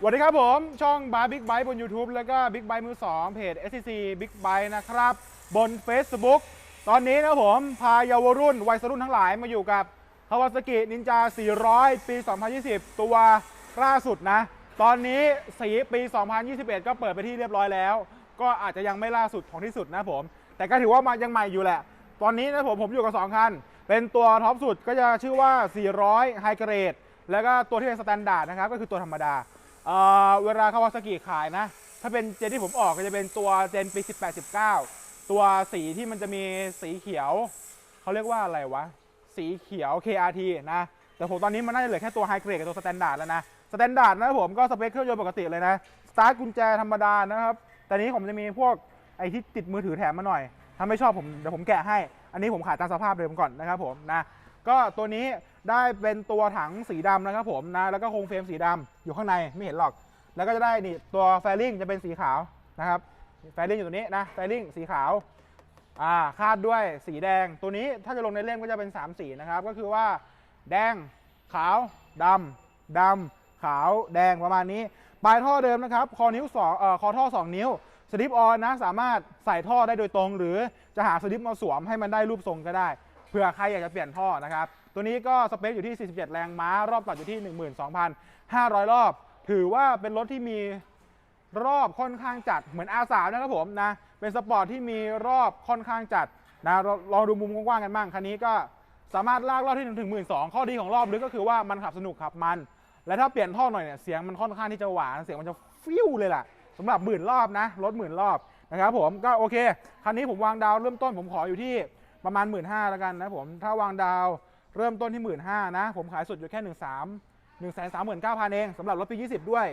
สวัสดีครับผม ช่องบาร์บิ๊กไบค์บน YouTube แล้วก็บิ๊กไบค์มือ 2 เพจ SCC Big Bike นะครับ บน Facebook ตอนนี้นะผมพาเยาวรุ่น วัยรุ่นทั้งหลายมาอยู่กับ Kawasaki Ninja 400 ปี 2020 ตัวล่าสุดนะ ตอนนี้สีปี 2021 ก็เปิดไปที่เรียบร้อยแล้ว ก็อาจจะยังไม่ล่าสุดของที่สุดนะผม แต่ก็ถือว่ามายังใหม่อยู่แหละ ตอนนี้นะผมผมอยู่กับ 2 คัน เป็นตัวท็อปสุดก็จะชื่อว่า 400 High Grade แล้วก็ตัวที่เป็นสแตนดาร์ดนะครับก็คือตัวธรรมดา เวลาคาวาซากิขายนะ ถ้าเป็นเจนที่ผมออกก็จะเป็นตัวเจนปี 18 19 ตัวสีที่มันจะมีสีเขียว เขาเรียกว่าอะไรวะ สีเขียว KRT นะ แต่ผมตอนนี้มันน่าจะเหลือแค่ตัวไฮเกรดกับตัวสแตนดาร์ดแล้วนะ สแตนดาร์ดนะผมก็สเปคเครื่องยนต์ปกติเลยนะ สตาร์ทกุญแจธรรมดานะครับ แต่นี้ผมจะมีพวกไอที่ติดมือถือแถมมาหน่อย ถ้าไม่ชอบผมเดี๋ยวผมแกะให้ อันนี้ผมขายตามสภาพเดิมก่อนนะครับผมนะ ก็ตัวนี้ ได้เป็นตัวถังสีดำนะครับผมนะแล้วก็โครงเฟรมสีดำอยู่ข้างในไม่เห็นหรอก แล้วก็จะได้นี่ตัวแฟลิงจะเป็นสีขาวนะครับแฟลิงอยู่ตัวนี้นะแฟลิงสีขาวอ่าคาดด้วยสีแดงตัวนี้ถ้าจะลงในเล่มก็จะเป็น 3 สีนะครับก็คือว่าแดงขาวดำดำขาวแดงประมาณนี้ ปลายท่อเดิมนะครับคอนิ้วสองเอ่อคอท่อ 2 นิ้วสลิปออนนะสามารถใส่ท่อได้โดยตรง หรือจะหาสลิปมาสวมให้มันได้รูปทรงก็ได้ เผื่อใครอยากจะเปลี่ยนท่อนะครับ ตัวนี้ก็สเปคอยู่ที่ 47 แรงม้า รอบตัดอยู่ที่ 12,500 รอบ ถือว่าเป็นรถที่มีรอบค่อนข้างจัดเหมือน R3 นะครับผมนะ เป็นสปอร์ตที่มีรอบค่อนข้างจัดนะเราลองดูมุมกว้างๆกันบ้าง คันนี้ก็สามารถลากรอบที่ถึง12,000ข้อดีของรอบลึกก็คือว่ามันขับสนุกขับมัน และถ้าเปลี่ยนท่อหน่อยเนี่ยเสียงมันค่อนข้างที่จะหวานเสียงมันจะฟิวเลยล่ะสำหรับหมื่นรอบนะรถหมื่นรอบนะครับผมก็โอเค คันนี้ผมวางดาวเริ่มต้นผมขออยู่ที่ ประมาณ 1 5ื่นแล้วกันนะผม ถ้าวางดาวเริ่มต้นที่ 1 5ื่นนะ ผมขายสุดอยู่แค่ 1 3 1 3 9 0 0 0 เองสำหรับรถปี 20 ด้วย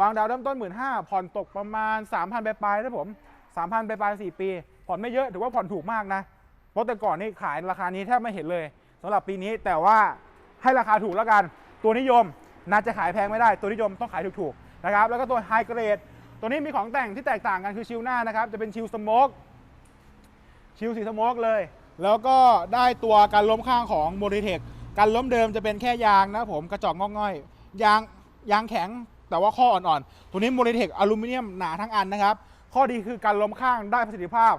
วางดาวเริ่มต้น 1 5ื่นผ่อนตกประมาณ 3,000ปลายๆนะผม 3,000ปลายๆ4ปี ผ่อนไม่เยอะถือว่าผ่อนถูกมากนะเพราะแต่ก่อนนี่ขายราคานี้แทบไม่เห็นเลยสำหรับปีนี้แต่ว่าให้ราคาถูกแล้วกัน ตัวนิยมน่าจะขายแพงไม่ได้ ตัวนิยมต้องขายถูกๆนะครับแล้วก็ตัวไฮเกรดตัวนี้มีของแต่งที่แตกต่างกันคือชิลหน้านะครับ จะเป็นชิลสโมกชิลสีสโมกเลย แล้วก็ได้ตัวการล้มข้างของโมดิเทคการล้มเดิมจะเป็นแค่ยางนะผมกระจอกงอกง่อยยางยางแข็งแต่ว่าข้ออ่อนๆ ตัวนี้โมดิเทคอลูมิเนียมหนาทั้งอันนะครับ ข้อดีคือการล้มข้างได้ประสิทธิภาพ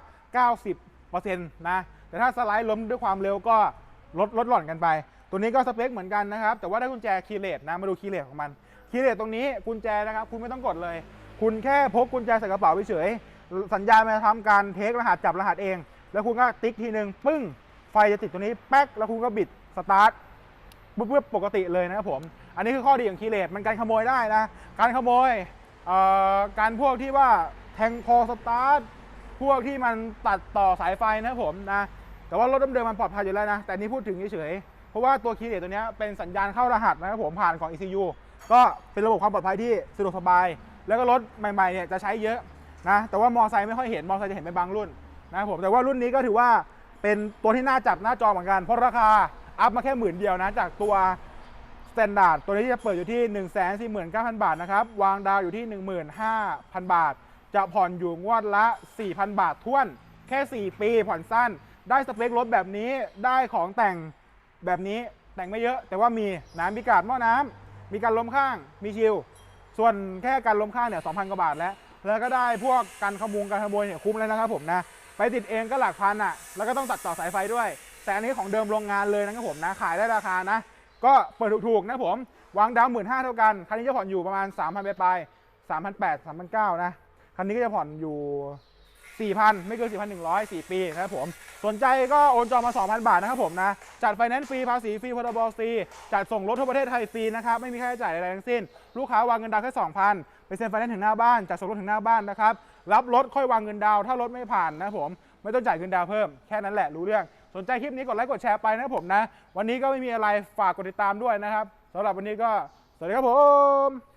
90%นะแต่ถ้าสไลด์ล้มด้วยความเร็วก็ลดลดหล่อนกันไป ตัวนี้ก็สเปคเหมือนกันนะครับ แต่ว่าได้กุญแจคีย์เลสนะมาดูคีย์เลสของมันคีย์เลสตรงนี้กุญแจนะครับ คุณไม่ต้องกดเลย คุณแค่พกกุญแจใส่กระเป๋าเฉยสัญญาณมันจะทำการเทครหัสจับรหัสเอง แล้วคุณก็ติ๊กทีหนึ่งปึ้ง ไฟจะติดตัวนี้แป๊ก แล้วคุณก็บิดสตาร์ทปุ๊บๆปกติเลยนะครับผม อันนี้คือข้อดีของคีเลสมันการขโมยได้นะ การขโมยเอ่อการพวกที่ว่าแทงคอสตาร์ทพวกที่มันตัดต่อสายไฟนะครับผมนะ แต่ว่ารถเดิมมันปลอดภัยอยู่แล้วนะ แต่นี้พูดถึงเฉยๆ เพราะว่าตัวคีเลสตัวนี้เป็นสัญญาณเข้ารหัสนะครับผมผ่านของ ECU ก็เป็นระบบความปลอดภัยที่สะดวกสบาย แล้วก็รถใหม่ๆเนี่ยจะใช้เยอะนะ แต่ว่ามอไซค์ไม่ค่อยเห็น มอไซค์จะเห็นเป็นบางรุ่น นะครับผมแต่ว่ารุ่นนี้ก็ถือว่าเป็นตัวที่น่าจับหน้าจอเหมือนกัน เพราะราคาอัพมาแค่หมื่นเดียวนะจากตัวสแตนดาร์ดตัวนี้จะเปิดอยู่ที่ 1 4 9 0 0 0 บาทนะครับ วางดาวอยู่ที่ 15,000 บาท จะผ่อนอยู่งวดละ 4,000 บาทท้วน แค่ 4 ปีผ่อนสั้น ได้สเปครถแบบนี้ได้ของแต่งแบบนี้แต่งไม่เยอะ แต่ว่ามีน้ำมีกาดหม้อน้ำมีการล้มข้างมีชิลส่วนแค่การล้มข้างเนี่ย2,000 กว่าบาทแล้ว แล้วก็ได้พวกการขโมงการขโมยเนี่ยคุ้มเลยนะครับผมนะ ไปติดเองก็หลักพันอะ แล้วก็ต้องตัดต่อสายไฟด้วย แต่อันนี้ของเดิมโรงงานเลยนะครับผมนะ ขายได้ราคานะ ก็เปิดถูกๆนะผม วางดาวหมื่นห้าเท่ากัน คันนี้จะผ่อนอยู่ประมาณ3,000ไปปสายๆ3,800 3,900นะ คันนี้ก็จะผ่อนอยู่ 4,000 ไม่เกิน 4,100 4 ปีนะครับผม สนใจก็โอนจองมา 2,000 บาทนะครับผมนะ จัดไฟแนนซ์ฟรี ภาษีฟรีพรบฟรี จัดส่งรถทั่วประเทศไทยฟรีนะครับ ไม่มีค่าใช้จ่ายใดๆทั้งสิ้น ลูกค้าวางเงินดาวแค่ 2,000 ไปเซ็นไฟแนนซ์ถึงหน้าบ้าน จัดส่งรถถึงหน้าบ้านนะครับ รับรถค่อยวางเงินดาว ถ้ารถไม่ผ่านนะครับผม ไม่ต้องจ่ายเงินดาวเพิ่ม แค่นั้นแหละ รู้เรื่อง สนใจคลิปนี้กดไลค์กดแชร์ไปนะครับผมนะ วันนี้ก็ไม่มีอะไร ฝากกดติดตามด้วยนะครับสำหรับวันนี้ก็ สวัสดีครับผม